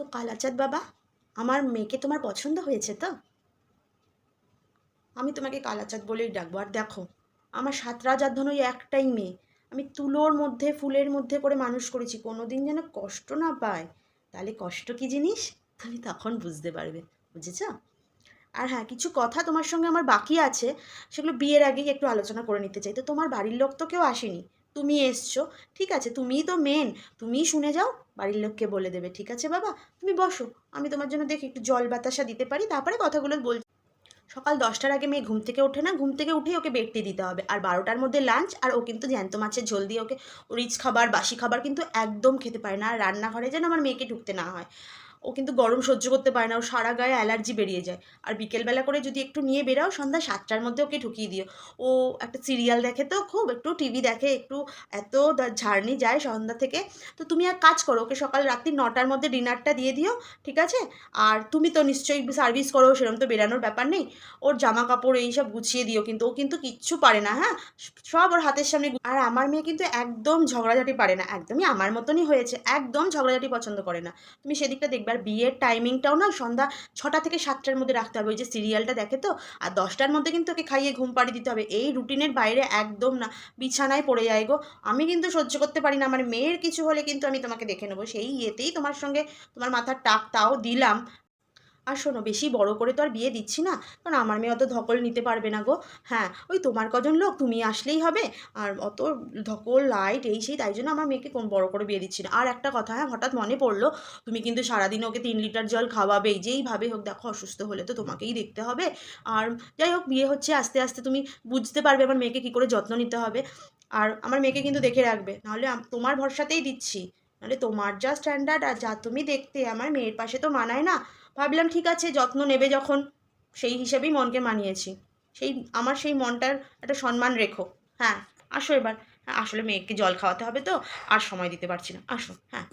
তো কালাচাঁদ বাবা, আমার মেয়েকে তোমার পছন্দ হয়েছে তো? আমি তোমাকে কালাচাঁদ বলেই ডাকবো। আর দেখো, আমার সাত রাজার ধন ওই একটাই মেয়ে। আমি তুলোর মধ্যে, ফুলের মধ্যে করে মানুষ করেছি। কোনো দিন যেন কষ্ট না পায়। তাহলে কষ্ট কি জিনিস? তুমি তখন বুঝতে পারবে, বুঝেছ? আর হ্যাঁ কিছু কথা তোমার সঙ্গে আমার বাকি আছে, সেগুলো বিয়ের আগেই একটু আলোচনা করে নিতে চাই। তো তোমার বাড়ির লোক তো কেউ আসেনি। তুমি এসছো, ঠিক আছে? তুমিই তো মেন তুমিই শুনে যাও, বাড়ির লোককে বলে দেবে, ঠিক আছে বাবা? তুমি বসো, আমি তোমার জন্য দেখি একটু জল বাতাসা দিতে পারি, তারপরে কথাগুলো বল সকাল দশটার আগে মেয়ে ঘুম থেকে ওঠে না, ঘুম থেকে উঠেই ওকে বেডটি দিতে হবে। আর বারোটার মধ্যে লাঞ্চ আর ও কিন্তু জ্যান্ত মাছের ঝোল দিয়ে ওকে রিচ খাবার, বাসি খাবার কিন্তু একদম খেতে পারে না। আর রান্নাঘরে যেন আমার মেয়েকে ঢুকতে না হয়। ও কিন্তু গরম সহ্য করতে পারে না, ও সারা গায়ে অ্যালার্জি বেরিয়ে যায়। আর বিকেলবেলা করে যদি একটু নিয়ে বেরাও, সন্ধ্যা সাতটার মধ্যে ওকে ঢুকিয়ে দিও। ও একটা সিরিয়াল দেখে তো, খুব একটু টিভি দেখে, একটু এত ঝাড়নি যায় সন্ধ্যা থেকে। তো তুমি এক কাজ করো, ওকে সকাল রাত্রি নটার মধ্যে ডিনারটা দিয়ে দিও, ঠিক আছে? আর তুমি তো নিশ্চয়ই সার্ভিস করো সেরকম তো বেরানোর ব্যাপার নেই। ওর জামা কাপড় এইসব গুছিয়ে দিও কিন্তু, ও কিন্তু কিচ্ছু পারে না হ্যাঁ? সব ওর হাতের সামনে আর আমার মেয়ে কিন্তু একদম ঝগড়াঝাটি পারে না, একদমই আমার মতনই হয়েছে, একদম ঝগড়াঝাটি পছন্দ করে না। তুমি সেদিকটা দেখবে আর বিয়ের টাইমিংটাও না সন্ধ্যা ছটা থেকে সাতটার মধ্যে রাখতে হবে। ওই যে সিরিয়ালটা দেখে তো? আর দশটার মধ্যে কিন্তু ওকে খাইয়ে ঘুম পাড়ি দিতে হবে। এই রুটিনের বাইরে একদম না, বিছানায় পড়ে যায় গো। আমি কিন্তু সহ্য করতে পারি না। আমার মেয়ের কিছু হলে কিন্তু আমি তোমাকে দেখে নেব। সেই ইয়েতেই তোমার সঙ্গে তোমার মাথার টাক তাও দিলাম। আর শোনো, বেশি বড় করে তো আর বিয়ে দিচ্ছি না। কারণ আমার মেয়ে অত ধকল নিতে পারবে না গো। হ্যাঁ ওই তোমার কজন লোক, তুমি আসলেই হবে। আর অত ধকল লাইট এই সেই, তাই জন্য আমার মেয়েকে কোন বড় করে বিয়ে দিচ্ছি না। আর একটা কথা হ্যাঁ হঠাৎ মনে পড়ল, তুমি কিন্তু সারাদিন ওকে তিন লিটার জল খাওয়াবেই যেইভাবে হোক, দেখো, অসুস্থ হলে তো তোমাকেই দেখতে হবে। আর যাই হোক, বিয়ে হচ্ছে, আস্তে আস্তে তুমি বুঝতে পারবে আমার মেয়েকে কী করে যত্ন নিতে হবে। আর আমার মেয়েকে কিন্তু দেখে রাখবে, নাহলে তোমার ভরসাতেই দিচ্ছি। নাহলে তোমার যা স্ট্যান্ডার্ড আর যা তুমি দেখতে, আমার মেয়ের পাশে তো মানায় না। ভাবলাম ঠিক আছে, যত্ন নেবে যখন। সেই হিসেবেই মনকে মানিয়েছি। সেই, আমার সেই মনটার একটা সম্মান রেখো। হ্যাঁ আসো এবার। হ্যাঁ আসলে মেয়েকে জল খাওয়াতে হবে তো। আর সময় দিতে পারছি না। আসো হ্যাঁ।